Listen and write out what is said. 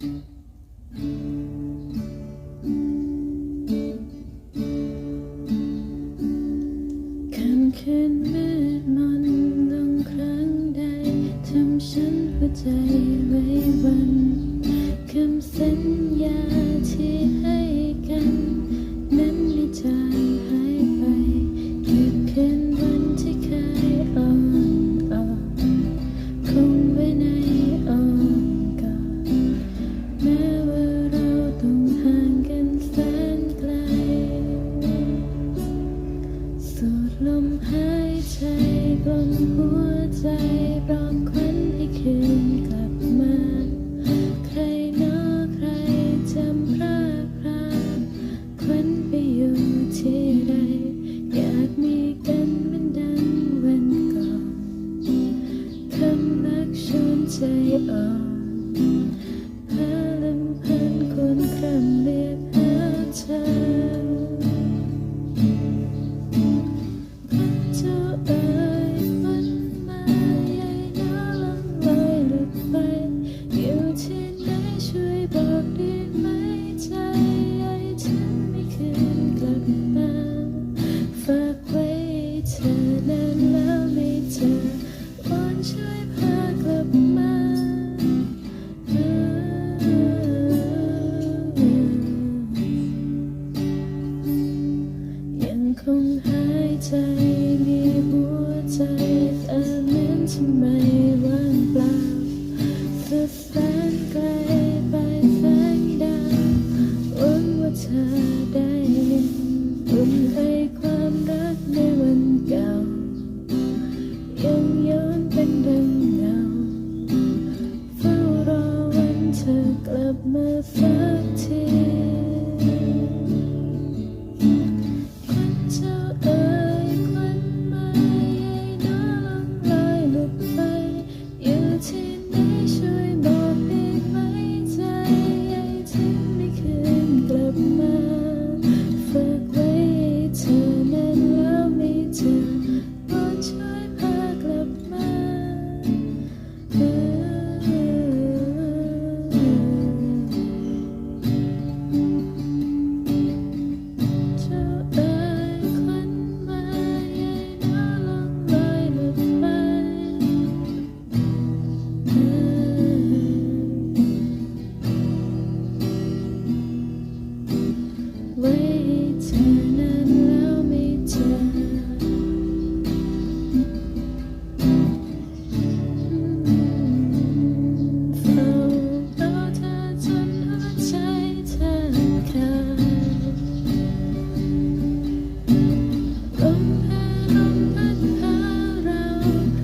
ค่ำคืนมืดมนลงครั้งใดทำฉันหัวใจไว้วัน บนหัวใจปลอควันให้คืนกลับมา ใครนอใครจำพระพราควันไปอยู่ที่ใดอยากมีกันเหนดังวันก่อนำรักชวนใจออก คงหายใจมีหัวใจแต่นั้นทำไม empty Thank you.